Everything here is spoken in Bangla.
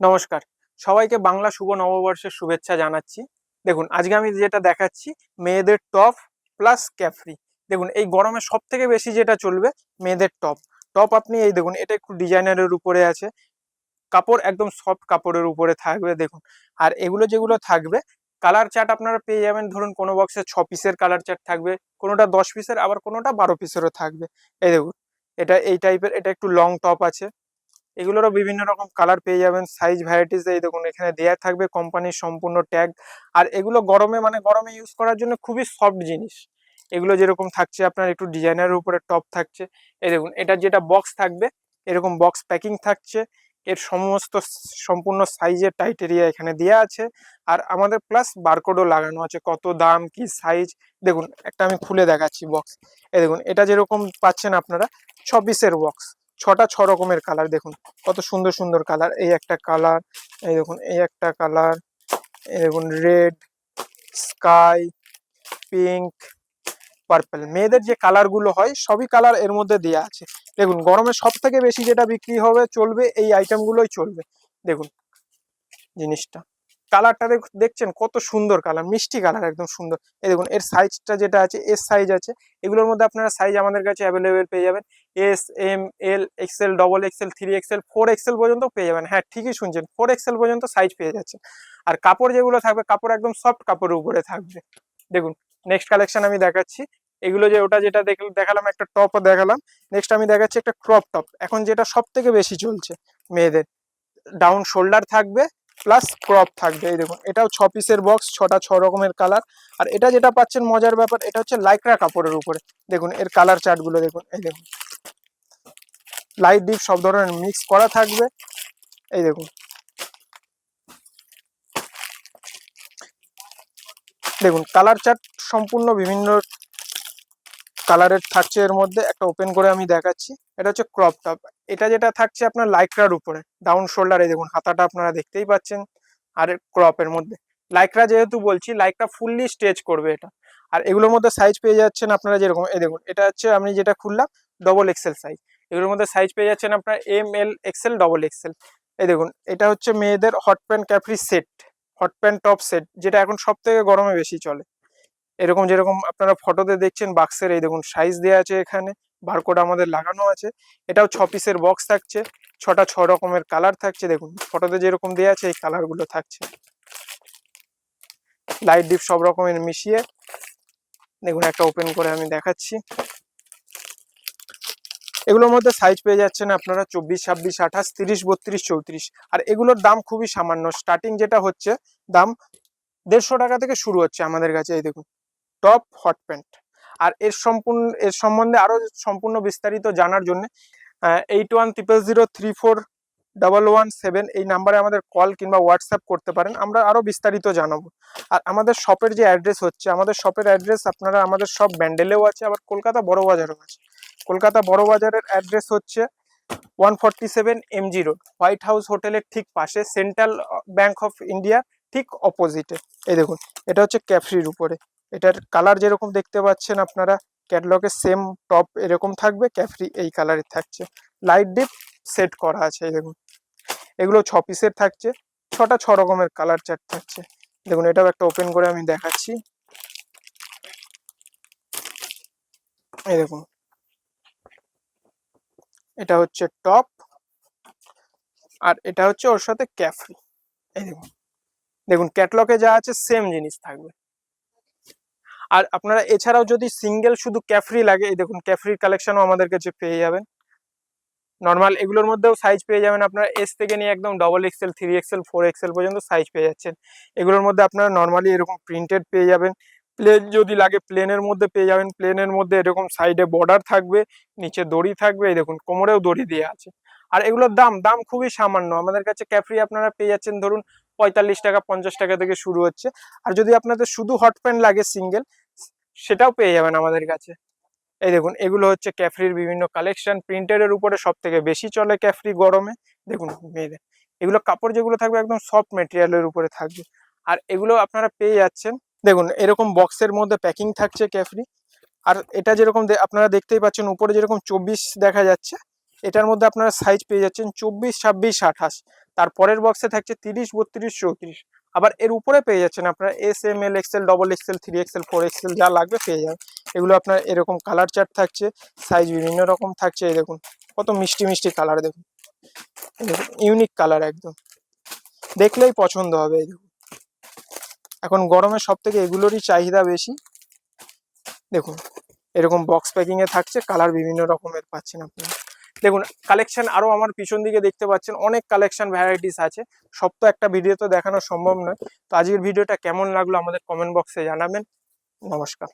নমস্কার। সবাইকে বাংলা শুভ নববর্ষের শুভেচ্ছা জানাচ্ছি। দেখুন, আজকে আমি যেটা দেখাচ্ছি, মেয়েদের টপ প্লাস ক্যাফরি দেখুন, এই গরমে সব থেকে বেশি যেটা চলবে, মেয়েদের টপ। টপ আপনি এই দেখুন, এটা একটু ডিজাইনারের উপরে আছে। কাপড় একদম সফট কাপড়ের উপরে থাকবে, দেখুন। আর এগুলো যেগুলো থাকবে কালার চার্ট আপনারা পেয়ে যাবেন। ধরুন, কোনো বক্সে ছ পিসের কালার চার্ট থাকবে, কোনোটা দশ পিসের আবার কোনোটা বারো পিসেরও থাকবে। এই দেখুন, এটা এই টাইপের এটা একটু লং টপ আছে। এগুলোরও বিভিন্ন রকম কালার পেয়ে যাবেন সাইজ ভ্যারাইটিস এই দেখুন, এখানে দেয়া থাকবে কোম্পানির সম্পূর্ণ ট্যাগ আর এগুলো গরমে মানে গরমে ইউজ করার জন্য খুবই সফট জিনিস। এগুলো যেরকম থাকছে আপনার, একটু ডিজাইনের উপরে টপ থাকছে। এই দেখুন, এটা যেটা বক্স থাকবে, এরকম বক্স প্যাকিং থাকছে। এর সমস্ত সম্পূর্ণ সাইজের টাইটেরিয়া এখানে দেওয়া আছে। আর আমাদের প্লাস বারকোডও লাগানো আছে, কত দাম, কি সাইজ দেখুন, একটা আমি খুলে দেখাচ্ছি বক্স এই দেখুন, এটা যেরকম পাচ্ছেন আপনারা ছ পিসের বক্স ছটা, ছ রকমের কালার দেখুন। কত সুন্দর সুন্দর কালার এই একটা কালার এই দেখুন, এই একটা কালার এই দেখুন রেড স্কাই পিঙ্ক পার্পল মেয়েদের যে কালারগুলো হয়, সবই কালারের মধ্যে দেওয়া আছে। দেখুন, গরমে সব থেকে বেশি যেটা বিক্রি হবে, চলবে, এই আইটেমগুলোই চলবে। দেখুন, জিনিসটা। কালারটা দেখছেন? কত সুন্দর কালার মিষ্টি কালার একদম সুন্দর। এই দেখুন, এর সাইজটা যেটা আছে এস সাইজ আছে, এগুলোর মধ্যে আপনারা সাইজ আমাদের কাছে অ্যাভেলেবেল পেয়ে যাবেন। S M L XL double XL three XL four XL পর্যন্ত পেয়ে যাবেন। হ্যাঁ ঠিকই শুনছেন ফোর এক্সেল পর্যন্ত সাইজ পেয়ে যাচ্ছে। আর কাপড় যেগুলো থাকবে, কাপড় একদম সফট কাপড়ের উপরে থাকবে। দেখুন নেক্সট কালেকশন আমি দেখাচ্ছি। এগুলো যে ওটা যেটা দেখ- দেখালাম, একটা টপও দেখালাম। নেক্সট আমি দেখাচ্ছি একটা ক্রপ টপ এখন যেটা সব থেকে বেশি চলছে মেয়েদের ডাউন শোল্ডার থাকবে প্লাস ক্রপ থাকবে, এই দেখুন। এটাও ছ পিসের বক্স ছটা ছ রকমের কালার আর এটা যেটা পাচ্ছেন মজার ব্যাপার, এটা হচ্ছে লাইক্রা কাপড়ের উপরে। দেখুন, এর কালার চার্টগুলো দেখুন, এই দেখুন। লাইট ডিপ সব ধরনের মিক্স করা থাকবে, এই দেখুন। দেখুন কালার চার্ট সম্পূর্ণ বিভিন্ন কালারের থাকছে এর মধ্যে, একটা ওপেন করে আমি দেখাচ্ছি। এটা হচ্ছে ক্রপ টপ এটা যেটা থাকছে আপনার লাইক্রার উপরে। ডাউন শোল্ডারে দেখুন, হাতাটা আপনারা দেখতেই পাচ্ছেন, আর ক্রপের মধ্যে। লাইক্রা যেহেতু বলছি লাইক্রা ফুললি স্টেচ করবে এটা। আর এগুলোর মধ্যে সাইজ পেয়ে যাচ্ছেন আপনারা যেরকম, এই দেখুন, এটা হচ্ছে আমি যেটা খুললাম ডবল এক্সেল সাইজ এগুলোর মধ্যে সাইজ পেয়ে যাচ্ছেন আপনার M L XL double XL এই দেখুন, এটা হচ্ছে মেয়েদের hot pant capri set hot pant top set যেটা এখন সব থেকে গরমে বেশি চলে। এরকম যেরকম আপনারা ফটোতে দেখছেন বাক্সের এই দেখুন সাইজ দেওয়া আছে এখানে বারকোড আমাদের লাগানো আছে। এটাও ছ পিসের বক্স থাকছে, ছটা ছ রকমের কালার থাকছে, দেখুন ফটোতে যেরকম দেওয়া আছে এই কালারগুলো থাকছে। লাইট ডিপ সব রকমের মিশিয়ে, দেখুন একটা ওপেন করে আমি দেখাচ্ছি। এগুলোর মধ্যে সাইজ পেয়ে যাচ্ছেন আপনারা চব্বিশ, ছাব্বিশ, আঠাশ, তিরিশ, বত্রিশ, চৌত্রিশ। আর এগুলোর দাম খুবই সামান্য। স্টার্টিং যেটা হচ্ছে, দাম দেড়শো টাকা থেকে শুরু হচ্ছে আমাদের কাছে, এই দেখুন। Top hot pant. আর এর সম্পূর্ণ, এর সম্বন্ধে আরও সম্পূর্ণ বিস্তারিত জানার জন্য eight one triple zero three four double one seven এই নাম্বারে আমাদের কল কিংবা হোয়াটসঅ্যাপ করতে পারেন, আমরা আরও বিস্তারিত জানাব। আর আমাদের শপের যে অ্যাড্রেস হচ্ছে, আমাদের শপের অ্যাড্রেস আপনারা, আমাদের সব ব্যান্ডেলেও আছে, আবার কলকাতা বড় বাজারেও আছে। কলকাতা বড় বাজারের অ্যাড্রেস হচ্ছে one forty seven MG road White House হোটেলের ঠিক পাশে সেন্ট্রাল ব্যাংক অফ ইন্ডিয়া ঠিক অপোজিটে এই দেখুন, এটা হচ্ছে ক্যাফরির উপরে। এটার কালার যেরকম দেখতে পাচ্ছেন আপনারা ক্যাটলগের সেম টপ এরকম থাকবে ক্যাফরি এই কালারের থাকছে। লাইট ডিপ সেট করা আছে দেখুন। এগুলো ছ পিসের থাকছে, ছটা ছ রকমের কালার চার্ট থাকছে। দেখুন, এটাও একটা ওপেন করে আমি দেখাচ্ছি। এই দেখুন। এটা হচ্ছে টপ আর এটা হচ্ছে ওর সাথে ক্যাফরি এই দেখুন। দেখুন ক্যাটলগে যা আছে সেম জিনিস থাকবে। আর আপনারা এছাড়াও যদি সিঙ্গেল শুধু ক্যাফরি লাগে, এই দেখুন ক্যাফরির কালেকশনও আমাদের কাছে পেয়ে যাবেন। নর্মাল এগুলোর মধ্যেও সাইজ পেয়ে যাবেন আপনারা এস থেকে নিয়ে একদম double XL three XL four XL পর্যন্ত সাইজ পেয়ে যাচ্ছেন। এগুলোর মধ্যে আপনারা নর্মালি এরকম প্রিন্টেড পেয়ে যাবেন। প্লেন যদি লাগে প্লেনের মধ্যে পেয়ে যাবেন। প্লেনের মধ্যে এরকম সাইডে বর্ডার থাকবে, নিচে দড়ি থাকবে, এই দেখুন কোমরেও দড়ি দেওয়া আছে। আর এগুলোর দাম দাম খুবই সামান্য। আমাদের কাছে ক্যাফরি আপনারা পেয়ে যাচ্ছেন ধরুন পঁয়তাল্লিশ টাকা, পঞ্চাশ টাকা থেকে শুরু হচ্ছে। আর যদি আপনাদের শুধু হট প্যান্ট লাগে সিঙ্গেল সেটাও পেয়ে যাবেন আমাদের কাছে। এই দেখুন, এগুলো হচ্ছে ক্যাফরির বিভিন্ন কালেকশন প্রিন্টেডের উপরে সব থেকে বেশি চলে ক্যাফরি গরমে। দেখুন মেয়েদের এগুলো কাপড় যেগুলো থাকবে একদম সফট মেটেরিয়ালের উপরে থাকবে। আর এগুলো আপনারা পেয়ে যাচ্ছেন। দেখুন, এরকম বক্সের মধ্যে প্যাকিং থাকছে ক্যাফরি। আর এটা যেরকম আপনারা দেখতেই পাচ্ছেন, উপরে যেরকম চব্বিশ দেখা যাচ্ছে, এটার মধ্যে আপনারা সাইজ পেয়ে যাচ্ছেন চব্বিশ, ছাব্বিশ, আঠাশ। তারপরের বক্সে থাকছে তিরিশ, বত্রিশ, চৌত্রিশ। আবার এর উপরে পেয়ে যাচ্ছেন আপনারা S M L XL double XL three XL four XL যা লাগবে পেয়ে যাবেন। এগুলো আপনার এরকম কালার চার্ট থাকছে সাইজ বিভিন্ন রকম থাকছে, এই দেখুন, কত মিষ্টি মিষ্টি কালার দেখুন। দেখুন ইউনিক কালার একদম। দেখলেই পছন্দ হবে, এই দেখুন। এখন গরমে সব থেকে এগুলোরই চাহিদা বেশি। দেখুন, এরকম বক্স প্যাকিংয়ে থাকছে কালার বিভিন্ন রকমের পাচ্ছেন আপনি দেখুন কালেকশন আরও আমার পিছন দিকে দেখতে পাচ্ছেন, অনেক কালেকশন ভ্যারাইটিস আছে। সব তো একটা ভিডিও তো দেখানো সম্ভব নয়। তো আজকের ভিডিওটা কেমন লাগল আমাদের কমেন্ট বক্সে জানাবেন। নমস্কার।